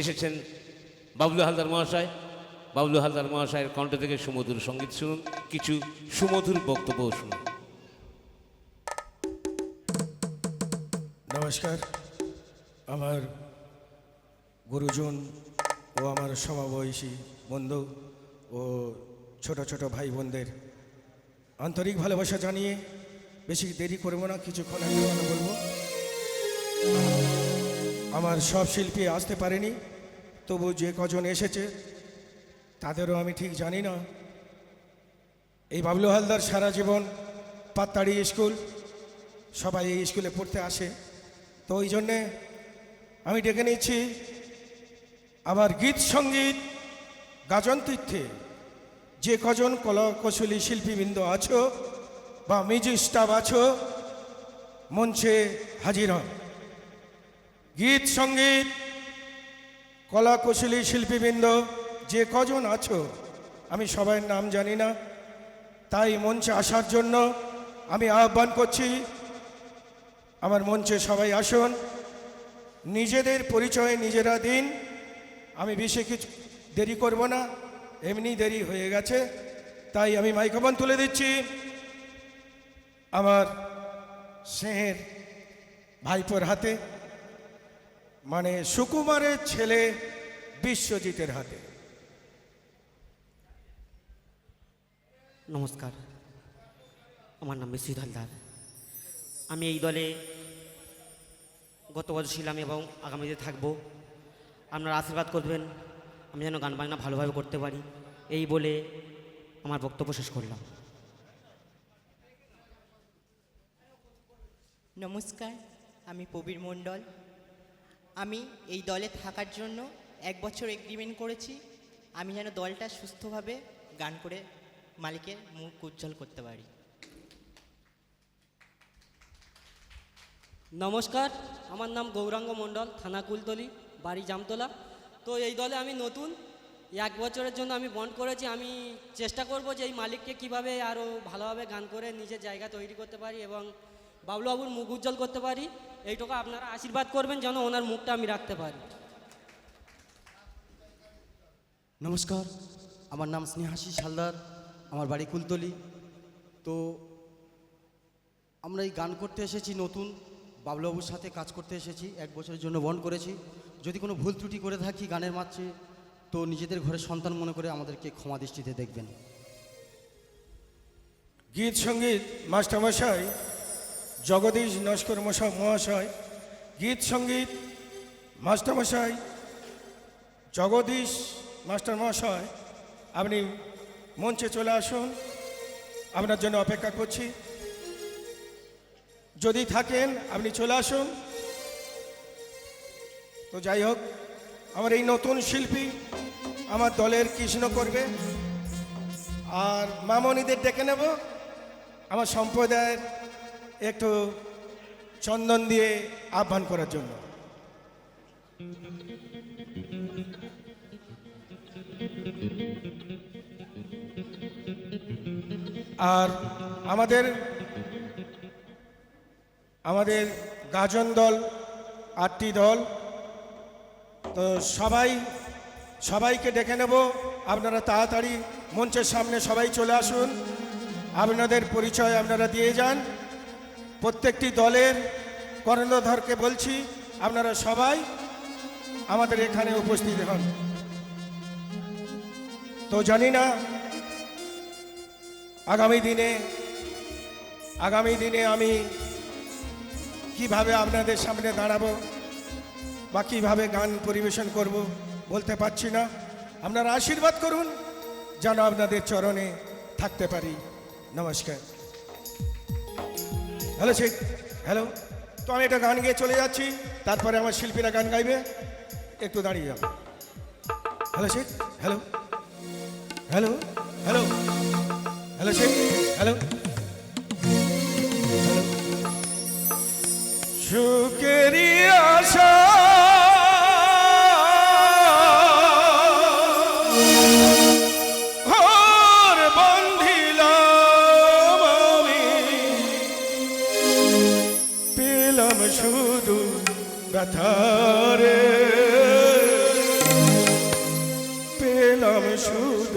এসেছেন বাবলু হালদার মহাশয়। বাবলু হালদার মহাশয়ের কণ্ঠ থেকে সুমধুর সংগীত শুনুন, কিছু সুমধুর বক্তব্য শুনুন। নমস্কার। আমার গুরুজন ও আমার সমবয়সী বন্ধু ও ছোট ছোট ভাই বোনদের আন্তরিক ভালোবাসা জানিয়ে বেশি দেরি করব না, কিছুক্ষণ আমি বলব। আমার সব শিল্পী আসতে পারেনি, তবু যে কজন এসেছে, তাদেরও আমি ঠিক জানি না। এই বাবলু হালদার সারা জীবন পাত্তাড়ি স্কুল, সবাই এই স্কুলে পড়তে আসে। তো ওই জন্যে আমি ডেকে নিচ্ছি আমার গীত সংগীত গাজন তীর্থে। যে কজন কলাকৌশলী শিল্পীবৃন্দ আছো বা মিউজিক স্টাফ আছো, মঞ্চে হাজির হন। গীত, সংগীত, কলাকৌশলী শিল্পীবৃন্দ, যে কজন আছো, আমি সবার নাম জানি না, তাই মঞ্চে আসার জন্য আমি আহ্বান করছি, আমার মঞ্চে সবাই আসুন, নিজেদের পরিচয় নিজেরা দিন, আমি বেশি কিছু দেরি করব না, এমনি দেরি হয়ে গেছে, তাই আমি মাইক্রোফোন তুলে দিচ্ছি, আমার স্নেহের ভাইপোর হাতে। মানে সুকুমারের ছেলে বিশ্বজিতের হাতে। নমস্কার আমার নাম বিশ্বজিৎ হালদার। আমি এই দলে গত বছর ছিলাম এবং আগামীতে থাকব। আপনারা আশীর্বাদ করবেন আমি যেন গান বাজনা ভালোভাবে করতে পারি। এই বলে আমার বক্তব্য শেষ করলাম। নমস্কার আমি প্রবীর মণ্ডল। আমি এই দলে থাকার জন্য এক বছর এগ্রিমেন্ট করেছি। আমি যেন দলটা সুস্থভাবে গান করে মালিকের মুখ উজ্জ্বল করতে পারি। নমস্কার, আমার নাম গৌরাঙ্গ মণ্ডল, থানা কুলতলি, বাড়ি জামতলা। তো এই দলে আমি নতুন এক বছরের জন্য আমি বন্ড করেছি। আমি চেষ্টা করব যে এই মালিককে কীভাবে আরও ভালোভাবে গান করে নিজের জায়গা তৈরি করতে পারি এবং বাবলুবাবুর মুখ উজ্জ্বল করতে পারি? এইটুকু আপনারা আশীর্বাদ করবেন যেন ওনার মুখটা আমি রাখতে পারি। নমস্কার আমার নাম স্নেহাশিস হালদার আমার বাড়ি কুলতলি। তো আমরা এই গান করতে এসেছি নতুন বাবলুবাবুর সাথে কাজ করতে এসেছি এক বছরের জন্য বন্ড করেছি। যদি কোনো ভুল ত্রুটি করে থাকি গানের মাঝে তো নিজেদের ঘরের সন্তান মনে করে আমাদেরকে ক্ষমা দৃষ্টিতে দেখবেন। গীত সংগীত মাস্টারমশাই জগদীশ নস্কর মহাশয়, গীত সংগীত, মাস্টারমশাই, জগদীশ মাস্টার মহাশয়, আপনি মঞ্চে চলে আসুন। আপনার জন্য অপেক্ষা করছি। যদি থাকেন, আপনি চলে আসুন। তো যাই হোক, আমার এই নতুন শিল্পী আমার দলের কৃষ্ণ করবে। আর মামনিদের ডেকে নেব। আমার সম্প্রদায়ের একটু চন্দন দিয়ে আহ্বান করার জন্য। আর আমাদের আমাদের গাজন দল, আটটি দল, তো সবাই, সবাইকে ডেকে নেব। আপনারা তাড়াতাড়ি মঞ্চের সামনে সবাই চলে আসুন। আপনাদের পরিচয় আপনারা দিয়ে যান। প্রত্যেকটি দলের কর্ণধরকে বলছি, আপনারা সবাই আমাদের এখানে উপস্থিত হন। তো জানি না, আগামী দিনে আগামী দিনে আমি কীভাবে আপনাদের সামনে দাঁড়াবো বা কীভাবে গান পরিবেশন করব বলতে পারছি না। আপনারা আশীর্বাদ করুন, যেন আপনাদের চরণে থাকতে পারি। নমস্কার। Hello check hello. তো আমি একটা গান গিয়ে চলে যাচ্ছি, তারপরে আমার শিল্পীরা গান গাইবে। একটু দাঁড়িয়ে যাব hello check hello. Hello hello. Hello check hello.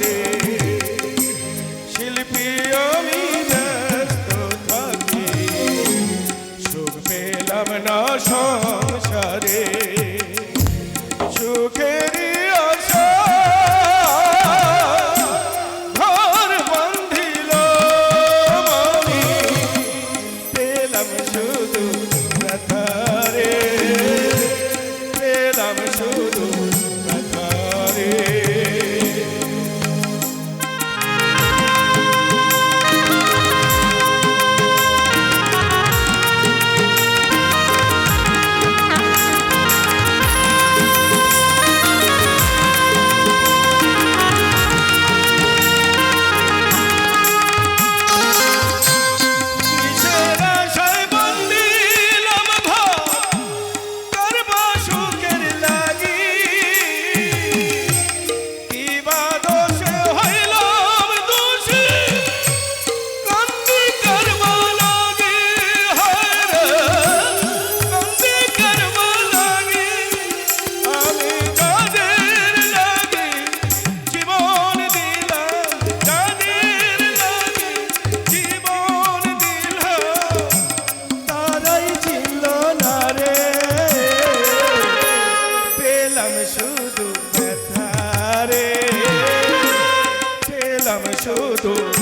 রে শিল্পী আমি ব্যস্ত থাকি। সুখ পেলাম না সংসারে। সুখের শুধু শুধু